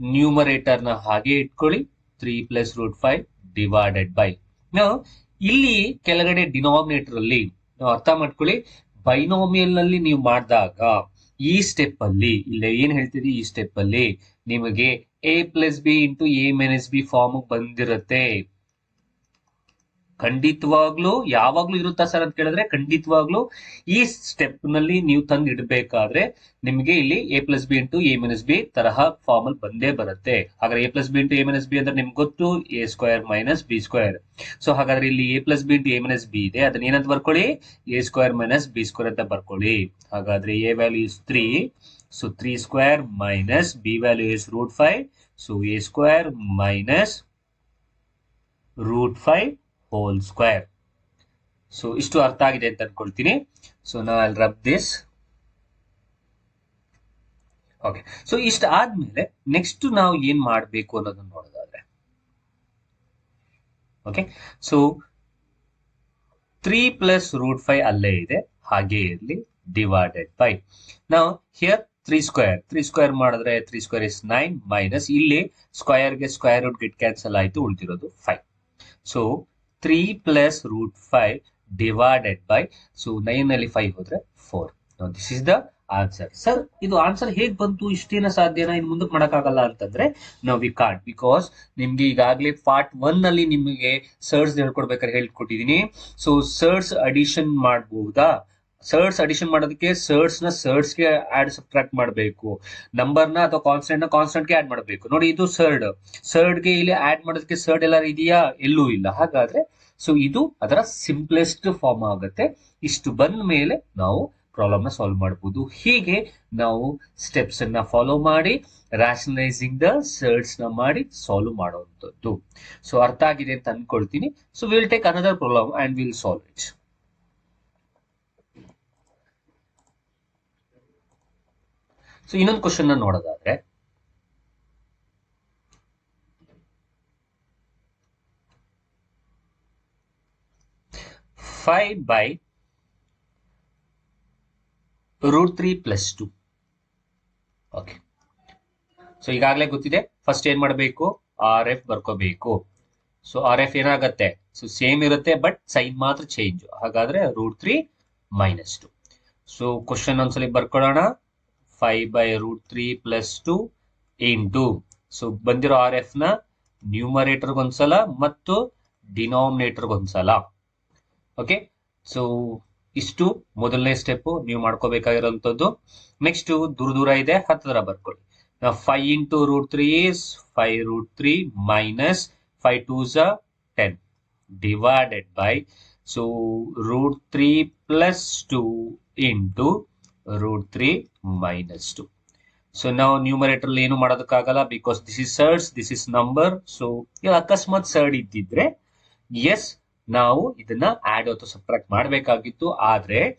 ನ್ಯೂಮರೇಟರ್ನ ಹಾಗೆ ಇಟ್ಕೊಳ್ಳಿ. Three plus root five divided by ನಾವು ಇಲ್ಲಿ ಕೆಳಗಡೆ ಡಿನಾಮಿನೇಟರ್ ಅಲ್ಲಿ ನಾವು ಅರ್ಥ ಮಾಡ್ಕೊಳ್ಳಿ. ಬೈನೋಮಿಯಲ್ನಲ್ಲಿ ನೀವು ಮಾಡಿದಾಗ ಈ ಸ್ಟೆಪ್ ಅಲ್ಲಿ, ಇಲ್ಲ ಏನ್ ಹೇಳ್ತೀರಿ? ಈ ಸ್ಟೆಪ್ ಅಲ್ಲಿ ನಿಮಗೆ A plus B into A minus B form ಬಂದಿರುತ್ತೆ. ಖಂಡಿತವಾಗ್ಲೂ ಯಾವಾಗ್ಲೂ ಇರುತ್ತಾ ಸರ್ ಅಂತ ಕೇಳಿದ್ರೆ ಖಂಡಿತವಾಗ್ಲೂ ಈ ಸ್ಟೆಪ್ನಲ್ಲಿ ನೀವು ತಂದು ಇಡಬೇಕಾದ್ರೆ ನಿಮಗೆ ಇಲ್ಲಿ A plus B into A minus B ತರಹ ಫಾರ್ಮ್ ಅಲ್ಲಿ ಬಂದೇ ಬರುತ್ತೆ. ಹಾಗಾದ್ರೆ A plus B into A minus B ಅಂದ್ರೆ ನಿಮ್ಗೆ ಗೊತ್ತು A square minus B square so ಹಾಗಾದ್ರೆ ಇಲ್ಲಿ A plus B into A minus B ಇದೆ. ಅದನ್ನ ಏನಂತ ಬರ್ಕೊಳ್ಳಿ? A square minus B square ಅಂತ ಬರ್ಕೊಳ್ಳಿ. ಹಾಗಾದ್ರೆ A value is three so three square minus B value is root five so A square minus root five whole square so ಇಷ್ಟು ಅರ್ಥ ಆಗಿದೆ ಅಂತ ಅನ್ಕೊಳ್ತೀನಿ. ಸೊ ನಾ I rub this okay so ಇಷ್ಟ ಆದ್ಮೇಲೆ ನೆಕ್ಸ್ಟ್ ನಾವು ಏನ್ ಮಾಡ್ಬೇಕು ಅನ್ನೋದನ್ನ ನೋಡೋದಾದ್ರೆ. Okay so three plus root five ಅಲ್ಲೇ ಇದೆ. ಹಾಗೆ ಇರಲಿ. ಡಿವೈಡೆಡ್ ಬೈ ನಾವು here three square three square ಮಾಡಿದ್ರೆ three square is nine minus ಇಲ್ಲಿ ಸ್ಕ್ವೇರ್ಗೆ ಸ್ಕ್ವೇರ್ ರೂಟ್ ಗಿಟ್ ಕ್ಯಾನ್ಸಲ್ ಆಯ್ತು ಉಳಿದಿರೋದು five so three plus root five divided by so nine ಅಲ್ಲಿ ಫೈವ್ ಹೋದ್ರೆ four this is the answer sir ಇದು ಆನ್ಸರ್ ಹೇಗ್ ಬಂತು? ಇಷ್ಟೇನ ಸಾಧ್ಯನಾ? ಇನ್ ಮುಂದಕ್ಕೆ ಮಾಡಕ್ಕಾಗಲ್ಲ ಅಂತಂದ್ರೆ ನಾವು ವಿ ಕಾಂಟ್ ಬಿಕಾಸ್ ನಿಮ್ಗೆ ಈಗಾಗಲೇ ಪಾರ್ಟ್ ಒನ್ ಅಲ್ಲಿ ನಿಮಗೆ ಸರ್ಸ್ ಹೇಳ್ಕೊಡ್ಬೇಕಾದ್ರೆ ಹೇಳ್ಕೊಟ್ಟಿದೀನಿ. ಸೊ ಸರ್ಸ್ ಅಡಿಷನ್ ಮಾಡಬಹುದಾ ಸರ್ಡ್ಸ್ ಅಡಿಷನ್ ಮಾಡೋದಕ್ಕೆ ಸರ್ಡ್ಸ್ನ ಸರ್ಡ್ಸ್ಗೆ ಆಡ್ ಸಬ್ಟ್ರಾಕ್ಟ್ ಮಾಡಬೇಕು. ನಂಬರ್ನ ಅಥವಾ ಕಾನ್ಸ್ಟೆಂಟ್ನ ಕಾನ್ಸ್ಟೆಂಟ್ಗೆ ಆಡ್ ಮಾಡಬೇಕು. ನೋಡಿ, ಇದು ಸರ್ಡ್ ಸರ್ಡ್ಗೆ ಇಲ್ಲಿ ಆಡ್ ಮಾಡೋದಕ್ಕೆ ಸರ್ಡ್ ಎಲ್ಲ ಇದೆಯಾ? ಎಲ್ಲೂ ಇಲ್ಲ. ಹಾಗಾದ್ರೆ ಸೊ ಇದು ಅದರ ಸಿಂಪ್ಲೆಸ್ಟ್ ಫಾರ್ಮ್ ಆಗುತ್ತೆ. ಇಷ್ಟು ಬಂದ ಮೇಲೆ ನಾವು ಪ್ರಾಬ್ಲಮ್ನ ಸಾಲ್ವ್ ಮಾಡಬಹುದು ಹೀಗೆ ನಾವು ಸ್ಟೆಪ್ಸ್ ಅನ್ನ ಫಾಲೋ ಮಾಡಿ ರಾಷನಲೈಸಿಂಗ್ ದ ಸರ್ಡ್ಸ್ನ ಮಾಡಿ ಸಾಲ್ವ್ ಮಾಡುವಂತದ್ದು ಸೊ ಅರ್ಥ ಆಗಿದೆ ಅಂತ ಅನ್ಕೊಳ್ತೀನಿ. So will take another problem and will solve it so ಇನ್ನೊಂದು ಕ್ವಶನ್ ನೋಡೋದಾದ್ರೆ five by root three plus two okay so ಈಗಾಗಲೇ ಗೊತ್ತಿದೆ. ಫಸ್ಟ್ ಏನ್ ಮಾಡಬೇಕು? ಆರ್ ಎಫ್ ಬರ್ಕೋಬೇಕು. ಸೊ ಆರ್ ಎಫ್ ಏನಾಗತ್ತೆ? ಸೊ ಸೇಮ್ ಇರುತ್ತೆ ಬಟ್ ಸೈನ್ ಮಾತ್ರ ಚೇಂಜ್ ಹಾಗಾದ್ರೆ root three minus two so question ಒಂದ್ಸಲಿ ಬರ್ಕೊಳ್ಳೋಣ. Five by root three plus two into so ಬಂದಿರೋ ಆರ್ ಎಫ್ನ ನ್ಯೂಮರೇಟರ್ ಒಂದ್ಸಲ ಮತ್ತು ಡಿನಾಮಿನೇಟರ್ ಒಂದ್ಸಲ ಓಕೆ ಸೊ ಇಷ್ಟು ಮೊದಲನೇ ಸ್ಟೆಪ್ ನೀವು ಮಾಡ್ಕೋಬೇಕಾಗಿರೋಂಥದ್ದು. ನೆಕ್ಸ್ಟ್ ದೂರ ದೂರ ಇದೆ ಹತ್ತಿರ ಬರ್ಕೊಳ್ಳಿ. Five into root three is five root three minus five two are ten divided by so root three plus two into root three minus two so ನಾವು ನ್ಯೂಮರೇಟರ್ ಏನು ಮಾಡೋದಕ್ಕಾಗಲ್ಲ? Because this is surds this is number so ಅಕಸ್ಮಾತ್ ಸರ್ಡ್ ಇದ್ದಿದ್ರೆ ಎಸ್ ನಾವು ಇದನ್ನ ಆಡ್ ಅಥವಾ ಸಬ್ಟ್ರಾಕ್ಟ್ ಮಾಡಬೇಕಾಗಿತ್ತು. ಆದ್ರೆ,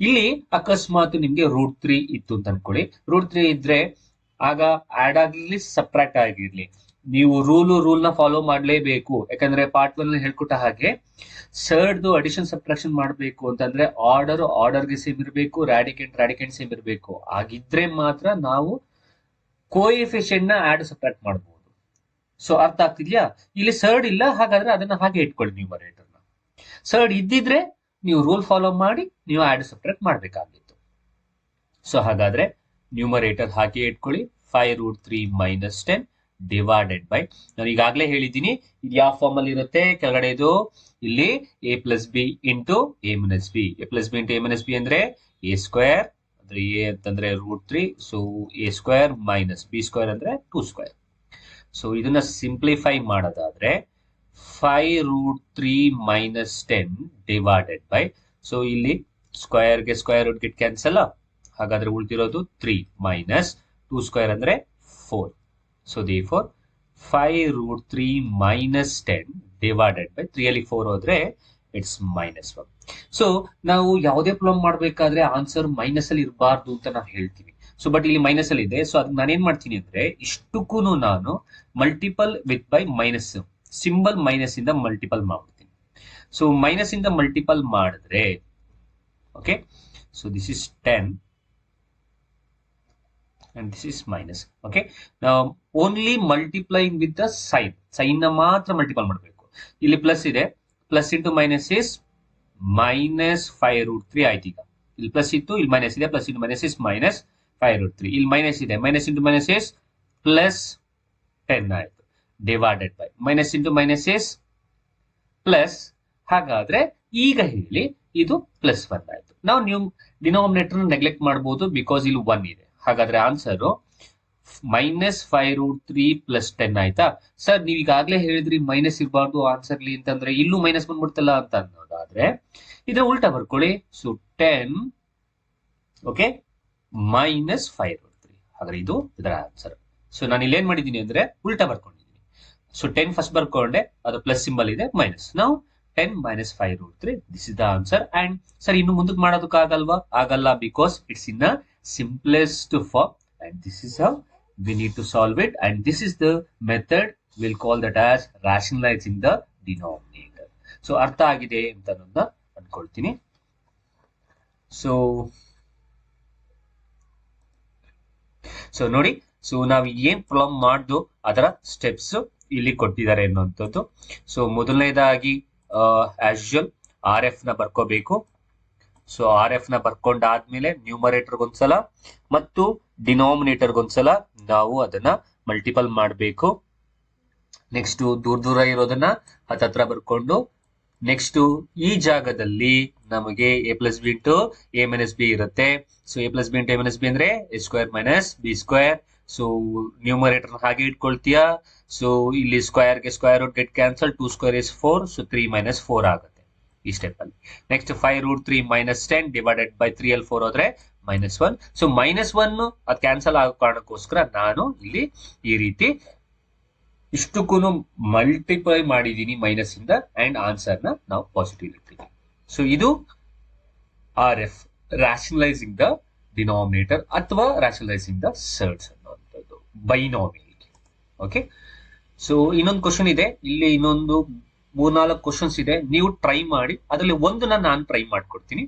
ಇಲ್ಲಿ ಅಕಸ್ಮಾತ್ ನಿಮ್ಗೆ ರೂಟ್ ತ್ರೀ ಇತ್ತು ಅಂತ ಅನ್ಕೊಳ್ಳಿ. ರೂಟ್ ತ್ರೀ ಇದ್ರೆ, ಆಗ ಆಡ್ ಆಗಿರ್ಲಿ ಸಬ್ಟ್ರಾಕ್ಟ್ ಆಗಿರ್ಲಿ. ನೀವು ರೂಲು ರೂಲ್ನ ಫಾಲೋ ಮಾಡಲೇಬೇಕು. ಯಾಕಂದ್ರೆ ಪಾರ್ಟ್ ಒನ್ ಹೇಳ್ಕೊಟ್ಟ ಹಾಗೆ ಸರ್ಡ್ ಅಡಿಷನ್ ಸಬ್ಟ್ರಾಕ್ಷನ್ ಮಾಡಬೇಕು ಅಂತಂದ್ರೆ ಆರ್ಡರ್ ಆರ್ಡರ್ಗೆ ಸೇಮ್ ಇರಬೇಕು ರಾಡಿಕೆಂಟ್ ರಾಡಿಕೆಂಟ್ ಸೇಮ್ ಇರಬೇಕು. ಆಗಿದ್ರೆ ಮಾತ್ರ ನಾವು ಕೋಎಫಿಷಿಯಂಟ್ನ ಆಡ್ ಸಬ್ಟ್ರಾಕ್ಟ್ ಮಾಡಬಹುದು ಸೊ ಅರ್ಥ ಆಗ್ತಿದ್ಯಾ? ಇಲ್ಲಿ ಸರ್ಡ್ ಇಲ್ಲ, ಹಾಗಾದ್ರೆ ಅದನ್ನ ಹಾಗೆ ಇಟ್ಕೊಳ್ಳಿ ನ್ಯೂಮರೇಟರ್ನ. ಸರ್ಡ್ ಇದ್ದಿದ್ರೆ ನೀವು ರೂಲ್ ಫಾಲೋ ಮಾಡಿ, ನೀವು ಆಡ್ ಸಬ್ಟ್ರಾಕ್ಟ್ ಮಾಡಬೇಕಾಗಿತ್ತು. ಸೊ ಹಾಗಾದ್ರೆ ನ್ಯೂಮರೇಟರ್ ಹಾಗೆ ಇಟ್ಕೊಳ್ಳಿ five root three minus ten divided by ನಾನು ಈಗಾಗಲೇ ಹೇಳಿದ್ದೀನಿ ಇದು ಯಾವ ಫಾರ್ಮ್ ಅಲ್ಲಿ ಇರುತ್ತೆ? ಕೆಳಗಡೆ ಇದು, ಇಲ್ಲಿ A plus B into A minus B A plus B into A minus B ಅಂದ್ರೆ ಎ ಸ್ಕ್ವೇರ್ ಅಂದ್ರೆ ಎ ಅಂತಂದ್ರೆ root three so A square minus B square ಅಂದ್ರೆ ಟೂ ಸ್ಕ್ವೇರ್ ಸೊ ಇದನ್ನ ಸಿಂಪ್ಲಿಫೈ ಮಾಡೋದಾದ್ರೆ five root three minus ten divided by so ಇಲ್ಲಿ ಸ್ಕ್ವೇರ್ಗೆ ಸ್ಕ್ವೇರ್ ರೂಟ್ ಗಿಟ್ ಕ್ಯಾನ್ಸಲ್ ಹಾಗಾದ್ರೆ ಉಳ್ತಿರೋದು ತ್ರೀ ಮೈನಸ್ ಟೂ ಸ್ಕ್ವೇರ್ ಅಂದ್ರೆ four so therefore five root three minus ten divided by three ಅಲ್ಲಿ ಫೋರ್ ಹೋದ್ರೆ ಇಟ್ಸ್ ಮೈನಸ್ ಒನ್ ಸೊ ನಾವು ಯಾವುದೇ ಪ್ರಾಬ್ಲಮ್ ಮಾಡಬೇಕಾದ್ರೆ ಆನ್ಸರ್ ಮೈನಸ್ ಅಲ್ಲಿ ಇರಬಾರ್ದು ಅಂತ ನಾವು ಹೇಳ್ತೀವಿ. ಸೊ ಬಟ್ ಇಲ್ಲಿ ಮೈನಸ್ ಅಲ್ಲಿ ಇದೆ. ಸೊ ಅದಕ್ಕೆ ನಾನೇನ್ ಮಾಡ್ತೀನಿ ಅಂದ್ರೆ ಇಷ್ಟಕ್ಕೂ ನಾನು multiple with by minus symbol minus ಇಂದ ಮಲ್ಟಿಪಲ್ ಮಾಡ್ಬಿಡ್ತೀನಿ. ಸೊ ಮೈನಸ್ ಇಂದ ಮಲ್ಟಿಪಲ್ ಮಾಡಿದ್ರೆ okay so this is ten and this is minus okay only multiplying with the sign ಸೈನ್ನ ಮಾತ್ರ ಮಲ್ಟಿಪಲ್ ಮಾಡಬೇಕು. ಇಲ್ಲಿ ಪ್ಲಸ್ ಇದೆ. Plus into minus is minus five root three ಆಯ್ತು ಈಗ. ಇಲ್ಲಿ ಪ್ಲಸ್ ಇತ್ತು, ಇಲ್ಲಿ ಮೈನಸ್ ಇದೆ. Plus into minus is minus five root three ಇಲ್ಲಿ ಮೈನಸ್ ಇದೆ. Minus into minus is plus ten ಆಯ್ತು. Divided by minus into minus is plus ಹಾಗಾದ್ರೆ ಈಗ ಹೇಳಿ, ಇದು ಪ್ಲಸ್ ಒನ್ ಆಯ್ತು. ನಾವು ನೀವು ಡಿನೋಮಿನೇಟರ್ ನೆಗ್ಲೆಕ್ಟ್ ಮಾಡಬಹುದು ಬಿಕಾಸ್ ಇಲ್ಲಿ ಒನ್ ಇದೆ. ಹಾಗಾದ್ರೆ answer minus five root three plus ten ಆಯ್ತಾ? ಸರ್ ನೀವು ಈಗಾಗಲೇ ಹೇಳಿದ್ರಿ ಮೈನಸ್ ಇರಬಾರ್ದು ಆನ್ಸರ್ಲಿ ಅಂತಂದ್ರೆ ಇಲ್ಲೂ ಮೈನಸ್ ಬಂದ್ಬಿಡ್ತಲ್ಲ ಅಂತ ಅನ್ನೋದಾದ್ರೆ ಇದ್ರ ಉಲ್ಟಾ ಬರ್ಕೊಳ್ಳಿ. So ten okay minus five root three ಹಾಗಾದ್ರೆ ಇದು ಇದರ ಆನ್ಸರ್ ಸೊ ನಾನು ಇಲ್ಲಿ ಏನ್ ಮಾಡಿದ್ದೀನಿ ಅಂದ್ರೆ ಉಲ್ಟಾ ಬರ್ಕೊಂಡಿದ್ದೀನಿ. ಸೊ ಟೆನ್ ಫಸ್ಟ್ ಬರ್ಕೊಂಡೆ, ಅದು ಪ್ಲಸ್ ಸಿಂಬಲ್ ಇದೆ ಮೈನಸ್ ನಾವು ten minus five root three this is the answer and sir ಇನ್ನು ಮುಂದಕ್ಕೆ ಮಾಡೋದಕ್ಕಾಗಲ್ವಾ? ಆಗಲ್ಲ because it's in simplest form and this is how we need to solve it. And this is the method we'll call that as rationalizing the denominator. So, ಅರ್ಥ ಆಗಿದೆ ಅಂತ ನನ್ನ ಅನ್ಕೊಳ್ತೀನಿ. ಸೊ ಸೊ ನೋಡಿ ಸೊ ನಾವು ಏನ್ ಪ್ರಾಬ್ಲಮ್ ಮಾಡ್ದು, ಅದರ ಸ್ಟೆಪ್ಸ್ ಇಲ್ಲಿ ಕೊಟ್ಟಿದ್ದಾರೆ ಅನ್ನುವಂಥದ್ದು. ಸೊ ಮೊದಲನೇದಾಗಿ ಆಸ್ ಆರ್ ಎಫ್ನ ಬರ್ಕೋಬೇಕು. ಸೊ ಆರ್ ಎಫ್ನ ಬರ್ಕೊಂಡಾದ್ಮೇಲೆ ನ್ಯೂಮರೇಟರ್ ಒಂದ್ಸಲ ಮತ್ತು ಡಿನಾಮಿನೇಟರ್ ಒಂದ್ಸಲ ನಾವು ಅದನ್ನ ಮಲ್ಟಿಪಲ್ ಮಾಡಬೇಕು. ನೆಕ್ಸ್ಟ್ ದೂರ ದೂರ ಇರೋದನ್ನ ಹತ್ತತ್ರ ಬರ್ಕೊಂಡು ನೆಕ್ಸ್ಟ್ ಈ ಜಾಗದಲ್ಲಿ ನಮಗೆ A plus B into A minus B ಇರುತ್ತೆ. So A plus B into A minus B ಅಂದ್ರೆ A square minus B square so numerator ಹಾಗೆ ಇಟ್ಕೊಳ್ತೀಯಾ? ಸೊ ಇಲ್ಲಿ ಸ್ಕ್ವೇರ್ಗೆ square root get cancel two square is four so three minus four ಆಗುತ್ತೆ. ಈ ಸ್ಟೆಪ್ ಅಲ್ಲಿ. Next five root three minus ten divided by three ಅಲ್ಲಿ ಫೋರ್ ಹೋದ್ರೆ minus one so minus one ಅದು ಕ್ಯಾನ್ಸಲ್ ಆಗೋ ಕಾರಣಕ್ಕೋಸ್ಕರ ನಾನು ಇಲ್ಲಿ ಈ ರೀತಿ ಇಷ್ಟಕ್ಕೂ ಮಲ್ಟಿಪ್ಲೈ ಮಾಡಿದ್ದೀನಿ ಮೈನಸ್ ಇಂದ ಅಂಡ್ ಆನ್ಸರ್ನ ನಾವು ಪಾಸಿಟಿವ್ ಇರ್ತೀವಿ ಸೊ ಇದು R F rationalising the denominator ಅಥವಾ ರಾಷನಲೈಸಿಂಗ್ ದ ಸರ್ಟ್ಸ್ ಅನ್ನುವಂಥದ್ದು. ಬೈನಾಮಿಯಲ್ ಓಕೆ ಸೊ ಇನ್ನೊಂದು ಕ್ವಶನ್ ಇದೆ. ಇಲ್ಲಿ ಇನ್ನೊಂದು ಮೂರ್ನಾಲ್ಕು ಕ್ವಶನ್ಸ್ ಇದೆ. ನೀವು ಟ್ರೈ ಮಾಡಿ, ಅದರಲ್ಲಿ ಒಂದನ್ನ ನಾನು ಟ್ರೈ ಮಾಡ್ಕೊಡ್ತೀನಿ.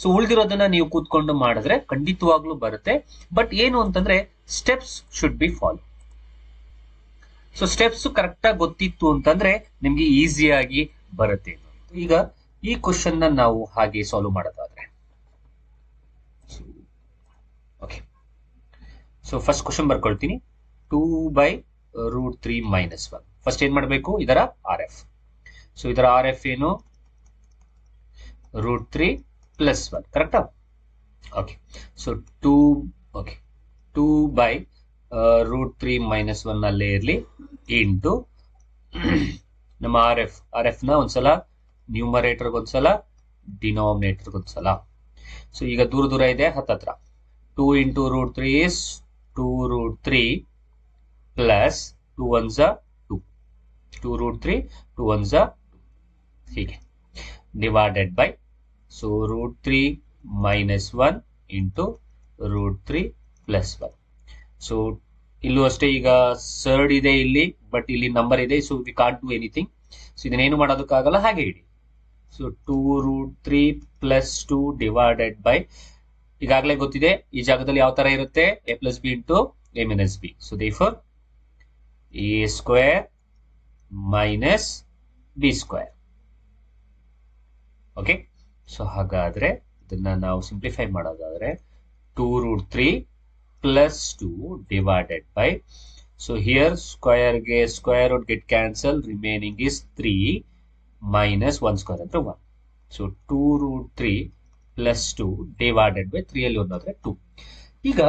ಸೊ ಉಳಿದಿರೋದನ್ನ ನೀವು ಕೂತ್ಕೊಂಡು ಮಾಡಿದ್ರೆ ಖಂಡಿತವಾಗ್ಲೂ ಬರುತ್ತೆ. ಬಟ್ ಏನು ಅಂತಂದ್ರೆ steps should be follow so steps correct ಆಗಿ ಗೊತ್ತಿತ್ತು ಅಂತಂದ್ರೆ, ನಿಮ್ಗೆ ಈಸಿಯಾಗಿ ಬರುತ್ತೆ ಈಗ ಈ ಕ್ವಶನ್ನ ನಾವು ಹಾಗೆ ಸಾಲ್ವ್ ಮಾಡೋದಾದ್ರೆ. Okay so first question ಬರ್ಕೊಳ್ತೀನಿ. Two by root three minus one first ಏನ್ ಮಾಡಬೇಕು? ಇದರ ಆರ್ ಎಫ್ ಸೊ ಇದರ ಆರ್ ಎಫ್ ಏನು? ರೂಟ್ ತ್ರೀ ಪ್ಲಸ್ ಒನ್ ಕರೆಕ್ಟಾ okay so two okay two by root three minus one ಅಲ್ಲೇ ಇರಲಿ. ಇಂಟು ನಮ್ಮ ಆರ್ ಎಫ್ ಆರ್ ಎಫ್ನ ಒಂದ್ಸಲ ನ್ಯೂಮರೇಟರ್ಗೆ ಒಂದ್ಸಲ ಡಿನಾಮಿನೇಟರ್ಗೆ ಒಂದ್ಸಲ. ಸೊ ಈಗ ದೂರ ದೂರ ಇದೆ ಹತ್ತತ್ರ two into root three is two root three plus two one ಝ two two root three two one ಝ ಹೀಗೆ. Divided by so root three minus one into root three plus one so ಇಲ್ಲೂ ಅಷ್ಟೇ ಈಗ ಸರ್ಡ್ ಇದೆ ಇಲ್ಲಿ ಬಟ್ ಇಲ್ಲಿ ನಂಬರ್ ಇದೆ so we can't do anything so ಇದನ್ನೇನು ಮಾಡೋದಕ್ಕಾಗಲ್ಲ, ಹಾಗೆ ಇಡಿ. So two root three plus two divided by ಈಗಾಗಲೇ ಗೊತ್ತಿದೆ, ಈ ಜಾಗದಲ್ಲಿ ಯಾವ ತರ ಇರುತ್ತೆ? A plus B into A minus B so therefore A square minus B square okay so ಹಾಗಾದ್ರೆ ಇದನ್ನ ನಾವು ಸಿಂಪ್ಲಿಫೈ ಮಾಡೋದಾದ್ರೆ two root three plus two divided by so here ಸ್ಕ್ವಯರ್ಗೆ square root get cancel remaining is three minus one square ಅಂದ್ರೆ one so two root three plus two divided by three ಅಲ್ಲಿ ಒಂದಾದ್ರೆ ಟೂ ಈಗ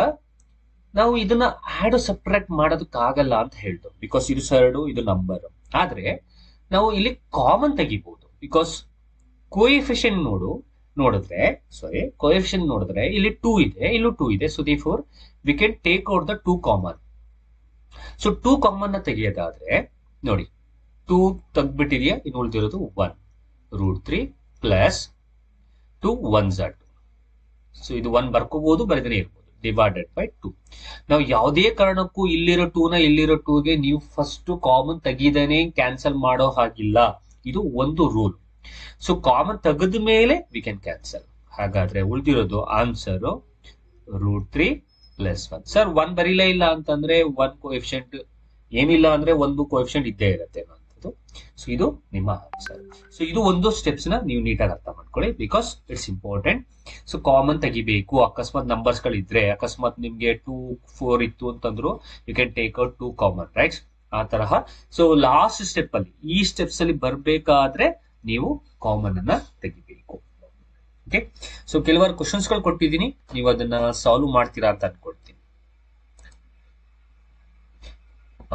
ನಾವು ಇದನ್ನ ಆಡ್ ಸಪ್ರೇಟ್ ಮಾಡೋದಕ್ಕಾಗಲ್ಲ ಅಂತ ಹೇಳ್ದು ಬಿಕಾಸ್ ಇದು ಸರ್ಡು ಇದು ನಂಬರ್ ಆದ್ರೆ ನಾವು ಇಲ್ಲಿ ಕಾಮನ್ ತೆಗಿಬಹುದು ಬಿಕಾಸ್ ಕೋಎಫಿಷಿಯನ್ ನೋಡು, ನೋಡಿದ್ರೆ ಸಾರಿ ಕೋಯಿಫಿಷಿಯನ್ ನೋಡಿದ್ರೆ ಇಲ್ಲಿ ಟೂ ಇದೆ, ಇಲ್ಲೂ ಟೂ ಇದೆ. So therefore we can take out the two common so two ಕಾಮನ್ನ ತೆಗೆಯೋದಾದ್ರೆ, ನೋಡಿ ಟೂ ತೆಗ್ದ್ಬಿಟ್ಟಿದೆಯಾ? ಇನ್ನು ಉಳಿದಿರೋದು one root three plus two one Z so ಇದು ಒನ್ ಬರ್ಕೋಬಹುದು ಬರೆದೇ ಇರ್ಬೋದು. ಡಿವೈಡೆಡ್ ಬೈ ಟೂ ನಾವು ಯಾವುದೇ ಕಾರಣಕ್ಕೂ ಇಲ್ಲಿರೋ ಟೂನ ಇಲ್ಲಿರೋ ಟೂಗೆ ನೀವು ಫಸ್ಟ್ ಕಾಮನ್ ತೆಗೀದೇನೆ ಕ್ಯಾನ್ಸಲ್ ಮಾಡೋ ಹಾಗಿಲ್ಲ. ಇದು ಒಂದು ರೂಲ್ ಸೊ ಕಾಮನ್ ತೆಗೆದ ಮೇಲೆ ವಿ ಕ್ಯಾನ್ ಕ್ಯಾನ್ಸಲ್ ಹಾಗಾದ್ರೆ ಉಳಿದಿರೋದು answer root three plus one sir one ಬರೀಲೇ ಇಲ್ಲ ಅಂತಂದ್ರೆ ಒನ್ ಕೋಎಫಿಷಿಯಂಟ್ ಏನಿಲ್ಲ ಅಂದ್ರೆ ಒಂದು ಕೋಎಫಿಷಿಯಂಟ್ ಇದ್ದೇ ಇರುತ್ತೆ ಅನ್ನೋಂಥದ್ದು ಸೊ ಇದು ನಿಮ್ಮ ಆನ್ಸರ್ ಸೊ ಇದು ಒಂದು ಸ್ಟೆಪ್ಸ್ನ ನೀವು ನೀಟಾಗಿ ಅರ್ಥ ಮಾಡ್ಕೊಳ್ಳಿ because it's important so common ತೆಗಿಬೇಕು. ಅಕಸ್ಮಾತ್ ನಂಬರ್ಸ್ ಗಳಿದ್ರೆ, ಅಕಸ್ಮಾತ್ ನಿಮ್ಗೆ ಟೂ ಫೋರ್ ಇತ್ತು ಅಂತಂದ್ರು you can take out two common right ಆ ತರಹ. ಸೊ ಲಾಸ್ಟ್ ಸ್ಟೆಪ್ ಅಲ್ಲಿ ಈ ಸ್ಟೆಪ್ಸ್ ಅಲ್ಲಿ ಬರ್ಬೇಕಾದ್ರೆ ನೀವು ಕಾಮನ್ ಅನ್ನ ತೆಗಿಬೇಕು. ಓಕೆ ಸೊ ಕೆಲವಾರು ಕ್ವಶನ್ಸ್ಗಳು ಕೊಟ್ಟಿದ್ದೀನಿ. ನೀವು ಅದನ್ನ ಸಾಲ್ವ್ ಮಾಡ್ತೀರಾ ಅಂತ ಅನ್ಕೊಳ್ತೀನಿ.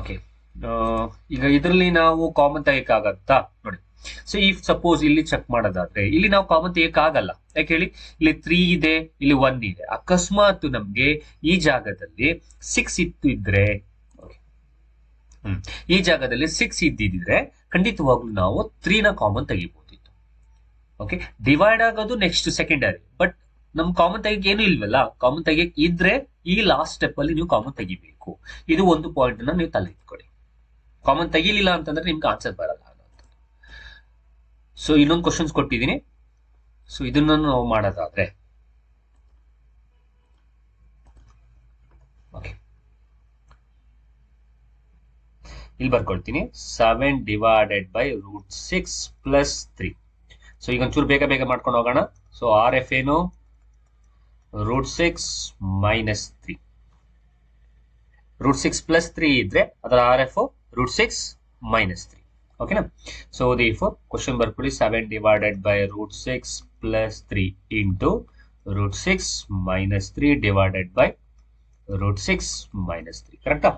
ಓಕೆ ಈಗ ಇದರಲ್ಲಿ ನಾವು ಕಾಮನ್ ತೆಗಿಯಕ್ಕಾಗತ್ತಾ ನೋಡಿ. ಸೊ ಇಫ್ ಸಪೋಸ್ ಇಲ್ಲಿ ಚೆಕ್ ಮಾಡೋದಾದ್ರೆ, ಇಲ್ಲಿ ನಾವು ಕಾಮನ್ ತೆಗಿಯಕ್ಕಾಗಲ್ಲ ಯಾಕೆ ಹೇಳಿ? ಇಲ್ಲಿ ತ್ರೀ ಇದೆ, ಇಲ್ಲಿ ಒನ್ ಇದೆ. ಅಕಸ್ಮಾತ್ ನಮ್ಗೆ ಈ ಜಾಗದಲ್ಲಿ ಸಿಕ್ಸ್ ಇತ್ತು ಇದ್ರೆ ಈ ಜಾಗದಲ್ಲಿ ಸಿಕ್ಸ್ ಇದ್ದಿದ್ರೆ ಖಂಡಿತವಾಗ್ಲೂ ನಾವು ತ್ರೀನ ಕಾಮನ್ ತೆಗಿಬಹುದಿತ್ತು ಓಕೆ ಡಿವೈಡ್ ಆಗೋದು ನೆಕ್ಸ್ಟ್ ಸೆಕೆಂಡರಿ ಬಟ್ ನಮ್ ಕಾಮನ್ ತೆಗಿಯಕ್ ಏನು ಇಲ್ವಲ್ಲ? ಕಾಮನ್ ತೆಗಿಯಕ್ ಇದ್ರೆ ಈ ಲಾಸ್ಟ್ ಸ್ಟೆಪ್ ಅಲ್ಲಿ ನೀವು ಕಾಮನ್ ತೆಗಿಬೇಕು. ಇದು ಒಂದು ಪಾಯಿಂಟ್ನ ನೀವು ತಲೆ ಇಟ್ಕೊಳ್ಳಿ ಕಾಮನ್ ತೆಗಿಲಿಲ್ಲ ಅಂತಂದ್ರೆ ನಿಮ್ಗೆ ಆನ್ಸರ್ ಬರಲ್ಲ ಸೊ ಇನ್ನೊಂದು ಕ್ವಶನ್ಸ್ ಕೊಟ್ಟಿದ್ದೀನಿ. ಸೊ ಇದನ್ನ ನಾವು ಮಾಡೋದಾದ್ರೆ ಓಕೆ ಇಲ್ಲಿ ಬರ್ಕೊಳ್ತೀನಿ. Seven divided by root six plus three so ಈಗ ಒಂಚೂರು ಬೇಗ ಬೇಗ ಮಾಡ್ಕೊಂಡು ಹೋಗೋಣ. ಸೊ ಆರ್ ಎಫ್ ಏನು? Root six minus three root six plus three ಇದ್ರೆ ಅದರ R F root six minus three ಓಕೆನಾ ಸೊ ದಿ ಫೋರ್ ಕ್ವಶನ್ ಬರ್ಕೊಳ್ಳಿ. Seven divided by root six plus three into root six minus three divided by root six minus three ಕರೆಕ್ಟಾ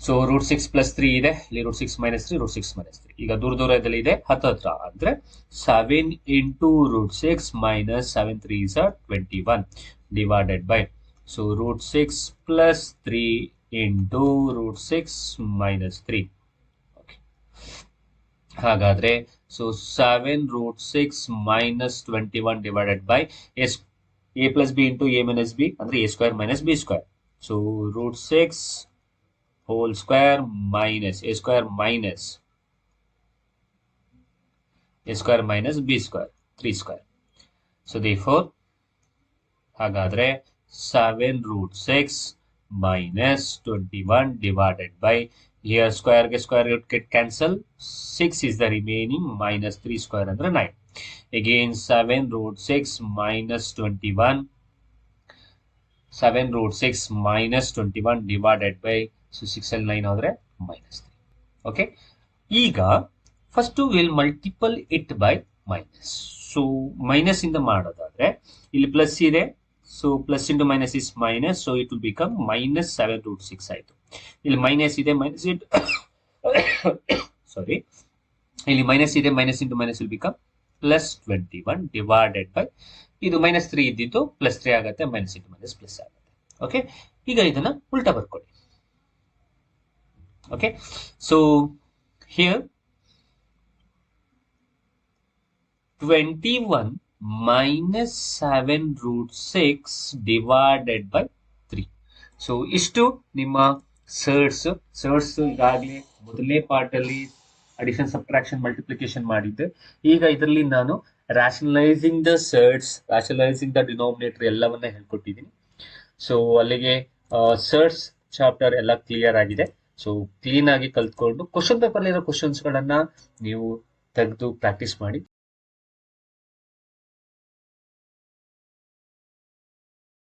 so root six plus three ಇದೆ. ಇಲ್ಲಿ root six minus three root six minus three ಈಗ ದೂರ ದೂರದಲ್ಲಿ ಇದೆ. ಹತ್ತು ಹತ್ರ ಅಂದ್ರೆ seven into root six minus seven three is twenty one divided by so root six plus three into root six minus three ಹಾಗಾದ್ರೆ so seven root six minus twenty one divided by as a plus b into a minus b ಅಂದ್ರೆ a square minus b square so root six whole square minus a square minus a square minus b square 3 square so therefore ಹಾಗಾದ್ರೆ 7 root 6 minus 21 divided by here square ಗೆ square root get cancel 6 is the remaining minus 3 square ಅಂದ್ರೆ 9 again 7 root 6 minus 21 7 root 6 minus 21 divided by so six ಅಲ್ಲಿ ನೈನ್ ಆದ್ರೆ ಮೈನಸ್ ತ್ರೀ ಓಕೆ ಈಗ first will multiple it by minus so minus ಇಂದ ಮಾಡೋದಾದ್ರೆ, ಇಲ್ಲಿ ಪ್ಲಸ್ ಇದೆ. So plus into minus is minus so it will become minus seven root six ಆಯ್ತು. ಇಲ್ಲಿ ಮೈನಸ್ ಇದೆ ಮೈನಸ್ ಇಟ್ ಸಾರಿ ಇಲ್ಲಿ ಮೈನಸ್ ಇದೆ minus into minus will become plus twenty one divided by ಇದು ಮೈನಸ್ ತ್ರೀ ಇದ್ದಿದ್ದು ಪ್ಲಸ್ ತ್ರೀ ಆಗುತ್ತೆ ಮೈನಸ್ ಇಂಟು ಮೈನಸ್ ಪ್ಲಸ್ ಆಗುತ್ತೆ. ಓಕೆ ಈಗ ಇದನ್ನ ಉಲ್ಟಾ ಬರ್ಕೊಳ್ಳಿ. Okay? So, here 21 minus 7 root 6 divided by 3 so ಇಷ್ಟು ನಿಮ್ಮ ಸರ್ಟ್ಸ್ ಸರ್ಟ್ಸ್ ಈಗಾಗಲೇ ಮೊದಲನೇ ಪಾರ್ಟ್ ಅಲ್ಲಿ ಅಡಿಷನ್ ಸಬ್ಟ್ರಾಕ್ಷನ್ ಮಲ್ಟಿಪ್ಲಿಕೇಶನ್ ಮಾಡಿದ್ದೆ. ಈಗ ಇದರಲ್ಲಿ ನಾನು rationalizing the surds rationalizing the denominator ಎಲ್ಲವನ್ನ ಹೇಳ್ಕೊಟ್ಟಿದ್ದೀನಿ. ಸೊ ಅಲ್ಲಿಗೆ ಸರ್ಟ್ಸ್ ಚಾಪ್ಟರ್ ಎಲ್ಲ ಕ್ಲಿಯರ್ ಆಗಿದೆ. ಸೊ ಕ್ಲೀನ್ ಆಗಿ ಕಲ್ತ್ಕೊಂಡು ಕ್ವಶನ್ ಪೇಪರ್ ಇರೋ ಕ್ವಶನ್ಸ್ ಗಳನ್ನ ನೀವು ತೆಗೆದು ಪ್ರಾಕ್ಟೀಸ್ ಮಾಡಿ.